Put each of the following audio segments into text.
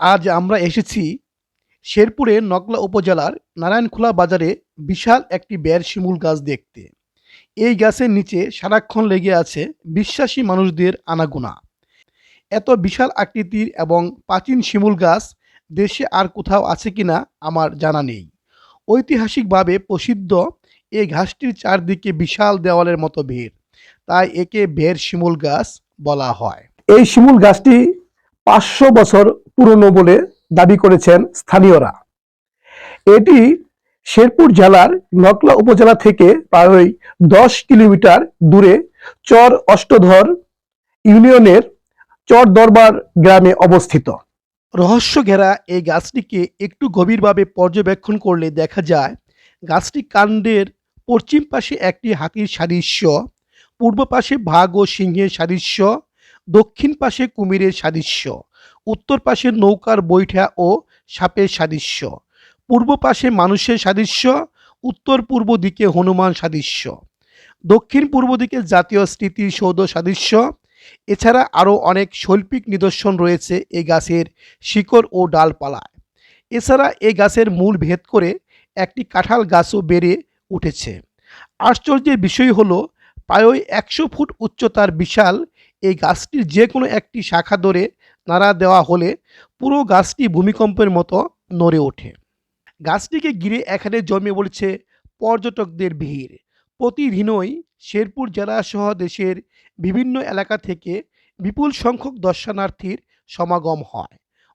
আজ আমরা এসেছি শেরপুরে নকলা উপজেলার নারায়ণখোলা বাজারে বিশাল একটি বের শিমুল গাছ দেখতে। এই গাছের নিচে সারাক্ষণ লেগে আছে বিশ্বাসী মানুষদের আনাগোনা। এত বিশাল আকৃতির এবং প্রাচীন শিমুল গাছ দেশে আর কোথাও আছে কিনা আমার জানা নেই। ঐতিহাসিকভাবে প্রসিদ্ধ এই ঘাসটির চারদিকে বিশাল দেওয়ালের মতো ভিড় তাই একে বের শিমুল গাছ বলা হয়। এই শিমুল গাছটি পাঁচশো বছর পুরনো বলে দাবি করেছেন স্থানীয়রা। এটি শেরপুর জেলার নকলা উপজেলা থেকে প্রায় দশ কিলোমিটার দূরে চর অষ্টধর ইউনিয়নের চর দরবার গ্রামে অবস্থিত। রহস্য ঘেরা এই গাছটিকে একটু গভীরভাবে পর্যবেক্ষণ করলে দেখা যায়, গাছটি কাণ্ডের পশ্চিম পাশে একটি হাতির সাদৃশ্য, পূর্ব পাশে ভাগ ও সিংহের সাদৃশ্য দক্ষিণ পাশে কুমিরের সাদৃশ্য, উত্তর পাশে নৌকার বৈঠা ও সাপের সাদৃশ্য, পূর্ব পাশে মানুষের সাদৃশ্য, উত্তর পূর্ব দিকে হনুমান সাদৃশ্য। দক্ষিণ পূর্ব দিকে জাতীয় স্মৃতিসৌধ সাদৃশ্য। এছাড়া আরও অনেক শৈল্পিক নিদর্শন রয়েছে এই গাছের শিকড় ও ডালপালায়। এছাড়া এ গাছের মূল ভেদ করে একটি কাঁঠাল গাছও বেড়ে উঠেছে। আশ্চর্যের বিষয় হলো, প্রায় একশো ফুট উচ্চতার বিশাল এই গাছটির যে কোনো একটি শাখা ধরে নাড়া দেওয়া হলে পুরো গাছটি ভূমিকম্পের মতো নড়ে ওঠে। গাছটিকে ঘিরে এখানে জমে বলছে পর্যটকদের ভিড়। প্রতিদিনই শেরপুর জেলা সহ দেশের বিভিন্ন এলাকা থেকে বিপুল সংখ্যক দর্শনার্থীর সমাগম হয়।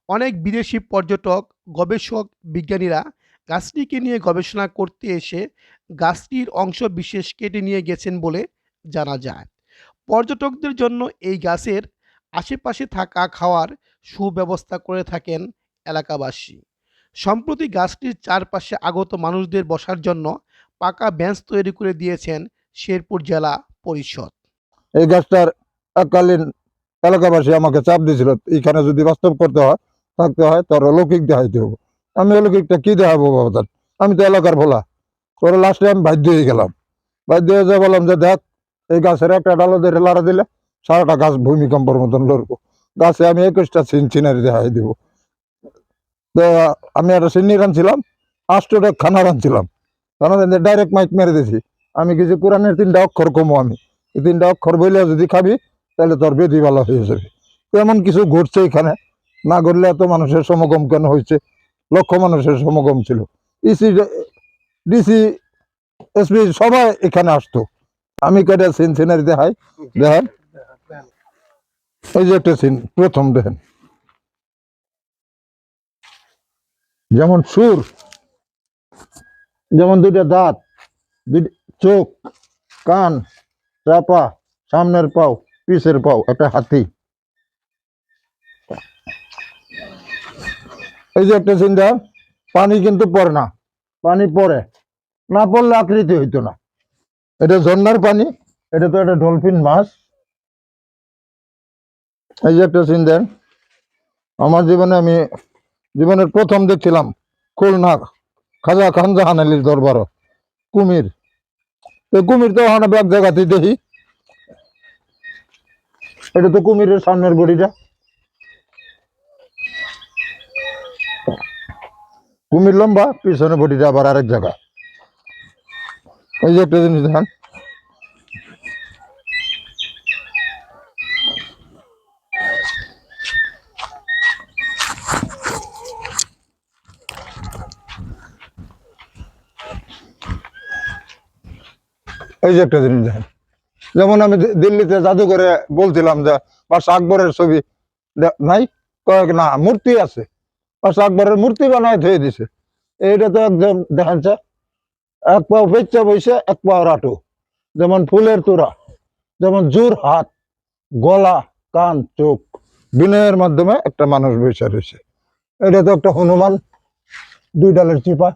অনেক বিদেশি পর্যটক, গবেষক, বিজ্ঞানীরা গাছটিকে নিয়ে গবেষণা করতে এসে গাছটির অংশ বিশেষ কেটে নিয়ে গেছেন বলে জানা যায়। পর্যটকদের জন্য এই গাছের আশেপাশে থাকা খাওয়ার সুব্যবস্থা করে থাকেন এলাকাবাসী। সম্প্রতি গাছটির চারপাশে আগত মানুষদের বসার জন্য পাকা বেঞ্চ তৈরি করে দিয়েছেন শেরপুর জেলা পরিষদ। এই গাছটার এককালীন এলাকাবাসী আমাকে চাপ দিয়েছিল এখানে যদি বাস্তব করতে হয়, থাকতে হয় তোর অলৌকিক দেখাইতে হবে আমি অলৌকিকটা কি দেখাবো বাবা তার আমি তো এলাকার ভোলা। পরে লাস্টে আমি বাধ্য হয়ে গেলাম। বাধ্য হয়ে যা বললাম যে দেখ এই গাছের একটা ডালো ধরে লাড়া দিলে সারাটা গাছ ভূমিকম্পর মতন লড়বো। গাছে আমি একুশটা সিন সিনারি দেখাই দিব। তো আমি একটা সিন্নি রানছিলাম আষ্টটা খানা রানছিলাম খানা ডাইরেক্ট মাইক মেরে দিয়েছি আমি কিছু কোরআনের তিনটা অক্ষর কমো আমি। এই তিনটা অক্ষর বইলে যদি খাবি, তাহলে তোর বেদি ভালো হয়ে যাবে। তো এমন কিছু ঘটছে এখানে। না ঘটলে এত মানুষের সমাগম কেন হয়েছে? লক্ষ মানুষের সমাগম ছিল। ইসি ডিসি এসপি সবাই এখানে আসতো। আমি কেটে সিন, সিনারি দেখাই? দেখেন। এই যে একটা সিন, প্রথম দেখেন। যেমন সুর, যেমন দুইটা দাঁত চোখ, কান চাপা সামনের পাও, পিছের পাও, একটা হাতি। এই যে একটা চিন্তা পানি কিন্তু পড়ে না, পানি পড়ে। না পড়লে আকৃতি হইতো না। এটা ঝর্ণার পানি, এটা তো একটা ডলফিন মাছ। এই যে একটা সিন দেন। আমার জীবনে আমি, জীবনের প্রথম দেখছিলাম খুলনা খাজা খান জাহান আলীর দরবার, কুমির। তো কুমির তো ওখানে এক জায়গাতে দেখি। এটা তো কুমিরের সামনের বডিটা কুমির লম্বা পিছনে বডিটা আবার আরেক জায়গা। এই যে একটা জিনিস দেখেন। এই যে একটা জিনিস দেখেন। যেমন আমি দিল্লিতে জাদুঘরে বলছিলাম যে, বাস আকবরের ছবি নাই? কয়েক না, মূর্তি আছে। বাস আকবরের মূর্তি বানায় ধুয়ে দিছে। এইটা তো একদম স্যার এক পাও বেচ্চা বইছে এক পাও রাটু। যেমন ফুলের তোড়া, যেমন জোর হাত, গলা, কান, চোখ, বিনয়ের মাধ্যমে একটা মানুষ বসে রয়েছে। এটা তো একটা হনুমান, দুই ডালের চিপা।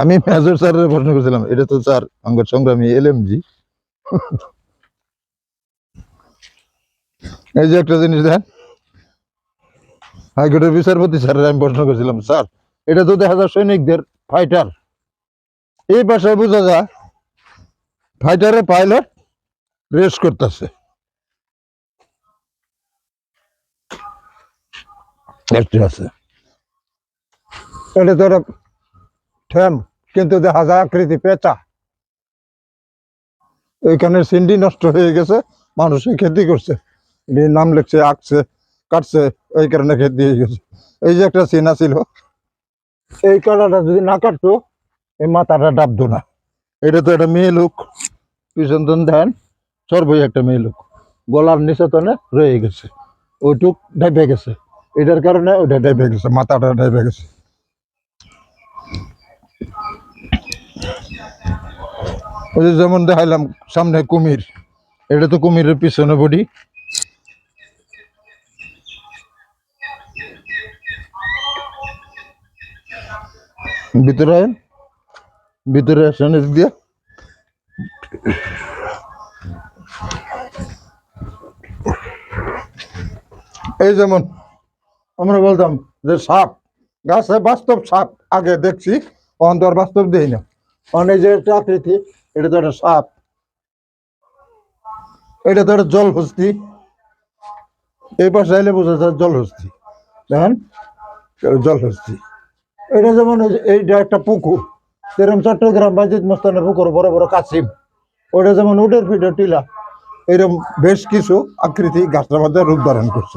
আমি মেজর স্যারের প্রশ্ন করেছিলাম, এটা তো স্যার অঙ্গ সংগ্রামী এলএমজি। এই যে একটা জিনিস দেখেন হাইকোর্টের বিচারপতি স্যারের আমি প্রশ্ন করেছিলাম, স্যার, এটা তো দেখা যায় সৈনিকদের ফাইটার এই ভাষায় বোঝা যায় ফাইটারের পাইলট রেস্ট করতেছে। নষ্ট হয়ে গেছে মানুষে খেতি করছে। নাম লিখছে আঁকছে। কাটছে, এই কারণে খেতে হয়ে গেছে। এই যে একটা চিনা ছিল এই কাটাটা যদি না কাটতো, এই মাথাটা ডাবতো না। এটা তো একটা মেয়ে লোক, পিছন ধ্যান সর্বই একটা মেয়ে লোক। গলার নিচে তনে রয়ে গেছে, ওইটুক ঢেপে গেছে। এটার কারণে ওইটা ঢেপে গেছে, মাথাটা ঢেপে গেছে। ওই যেমন দেখাইলাম, সামনে কুমির, এটা তো কুমিরের পিছনে বডি। ভিতরে। ভিতরে আসেন দিয়ে। এই যেমন আমরা বলতাম যে সাপ, গাছে বাস্তব সাপ, আগে দেখছি অন্তর বাস্তব দেই না। অনেক যে একটা আকৃতি, এটা তো একটা সাপ। এটা তো একটা জল হস্তি এই পাশে আইলে বোঝা যায় জল হস্তি দেখেন জল হস্তি এটা যেমন এই এইটা একটা পুকুর, যেরকম চট্টগ্রাম বাজিদ মস্তানের পুকুর, বড় বড় কাছিম ওটা যেমন উটের ফিডের টিলা, এরকম বেশ কিছু আকৃতি গাছটার মধ্যে রূপ ধারণ করছে।